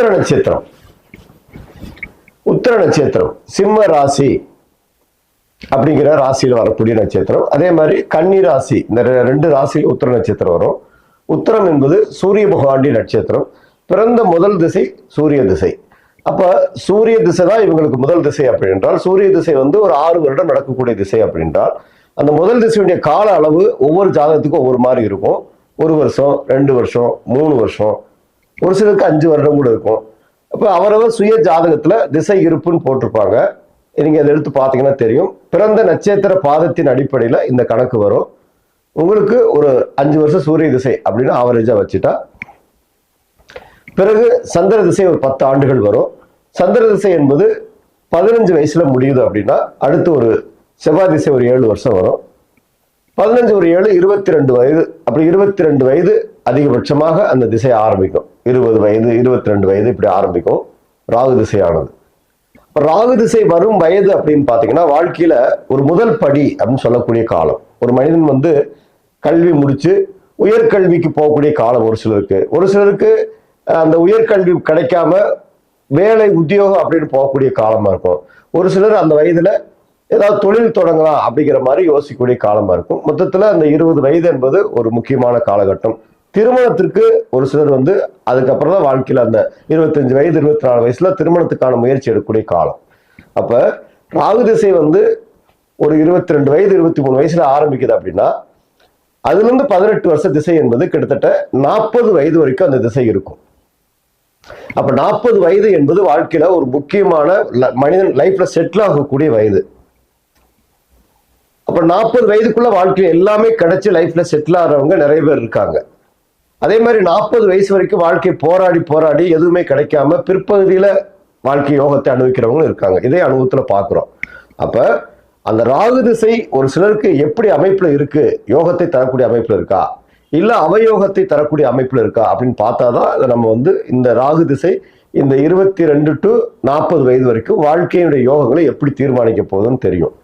உத்திர நட்சத்திரம். உத்திர நட்சத்திரம். சிம்ம ராசி அப்படிங்கிற ராசியில் வரக்கூடிய நட்சத்திரம். அதே மாதிரி கன்னி ராசி இந்த ரெண்டு ராசியில் உத்திர நட்சத்திரம் வரும். உத்தரம் என்பது சூரிய பகவானுடைய நட்சத்திரம். பிறந்த முதல் திசை சூரிய திசை. அப்ப சூரிய திசை தான் இவங்களுக்கு முதல் திசை அப்படி என்றால் சூரிய திசை வந்து ஒரு ஆறு வருடம் நடக்கக்கூடிய திசை அப்படி என்றால் அந்த முதல் திசையுடைய கால அளவு ஒவ்வொரு ஜாதகத்துக்கும் ஒவ்வொரு மாதிரி இருக்கும். ஒரு வருஷம் ரெண்டு வருஷம் மூணு வருஷம் ஒரு சிலருக்கு அஞ்சு வருடம் கூட இருக்கும். அப்போ அவரவர் சுய ஜாதகத்தில் திசை இருப்புன்னு போட்டிருப்பாங்க. நீங்கள் அதை எடுத்து பார்த்தீங்கன்னா தெரியும். பிறந்த நட்சத்திர பாதத்தின் அடிப்படையில் இந்த கணக்கு வரும். உங்களுக்கு ஒரு அஞ்சு வருஷம் சூரிய திசை அப்படின்னு ஆவரேஜாக வச்சுட்டா பிறகு சந்திர திசை ஒரு பத்து ஆண்டுகள் வரும். சந்திர திசை என்பது பதினஞ்சு வயசுல முடியுது அப்படின்னா அடுத்து ஒரு செவ்வாய் திசை ஒரு ஏழு வருஷம் வரும். பதினஞ்சு ஒரு ஏழு இருபத்தி ரெண்டு வயது அப்படி இருபத்தி ரெண்டு வயது அதிகபட்சமாக அந்த திசை ஆரம்பிக்கும். இருபது வயது இருபத்தி ரெண்டு வயது இப்படி ஆரம்பிக்கும். ராகு திசையானது. இப்போ ராகு திசை வரும் வயது அப்படின்னு பார்த்தீங்கன்னா வாழ்க்கையில் ஒரு முதல் படி அப்படின்னு சொல்லக்கூடிய காலம். ஒரு மனிதன் வந்து கல்வி முடித்து உயர்கல்விக்கு போகக்கூடிய காலம் ஒரு சிலருக்கு. ஒரு சிலருக்கு அந்த உயர்கல்வி கிடைக்காம வேலை உத்தியோகம் அப்படின்னு போகக்கூடிய காலமாக இருக்கும். ஒரு சிலர் அந்த வயதில் ஏதாவது தொழில் தொடங்கலாம் அப்படிங்கிற மாதிரி யோசிக்கக்கூடிய காலமாக இருக்கும். மொத்தத்தில் அந்த இருபது வயது என்பது ஒரு முக்கியமான காலகட்டம். திருமணத்திற்கு ஒரு சிலர் வந்து அதுக்கப்புறம் தான் வாழ்க்கையில் அந்த இருபத்தஞ்சு வயது இருபத்தி நாலு வயசுல திருமணத்துக்கான முயற்சி எடுக்கக்கூடிய காலம். அப்போ ராகு திசை வந்து ஒரு இருபத்தி ரெண்டு வயது இருபத்தி மூணு வயசுல ஆரம்பிக்குது அப்படின்னா அதுலேருந்து பதினெட்டு வருஷ திசை என்பது கிட்டத்தட்ட நாற்பது வயது வரைக்கும் அந்த திசை இருக்கும். அப்ப நாற்பது வயது என்பது வாழ்க்கையில ஒரு முக்கியமான ல- மனிதன் லைஃப்ல செட்டில் ஆகக்கூடிய வயது. அப்ப நாற்பது வயதுக்குள்ள வாழ்க்கையில எல்லாமே கிடைச்சி லைஃப்ல செட்டில் ஆகிறவங்க நிறைய பேர் இருக்காங்க. அதே மாதிரி நாற்பது வயசு வரைக்கும் வாழ்க்கை போராடி போராடி எதுவுமே கிடைக்காம பிற்பகுதியில் வாழ்க்கை யோகத்தை அனுபவிக்கிறவங்களும் இருக்காங்க. இதே அனுபவத்தில் பார்க்குறோம். அப்போ அந்த ராகு திசை ஒரு சிலருக்கு எப்படி அமைப்பில் இருக்கு? யோகத்தை தரக்கூடிய அமைப்பில் இருக்கா? இல்லை அவயோகத்தை தரக்கூடிய அமைப்பில் இருக்கா? அப்படின்னு பார்த்தாதான் அதை நம்ம வந்து இந்த ராகு திசை இந்த இருபத்தி ரெண்டு டு நாற்பது வயது வரைக்கும் வாழ்க்கையினுடைய யோகங்களை எப்படி தீர்மானிக்க போகுதுன்னு தெரியும்.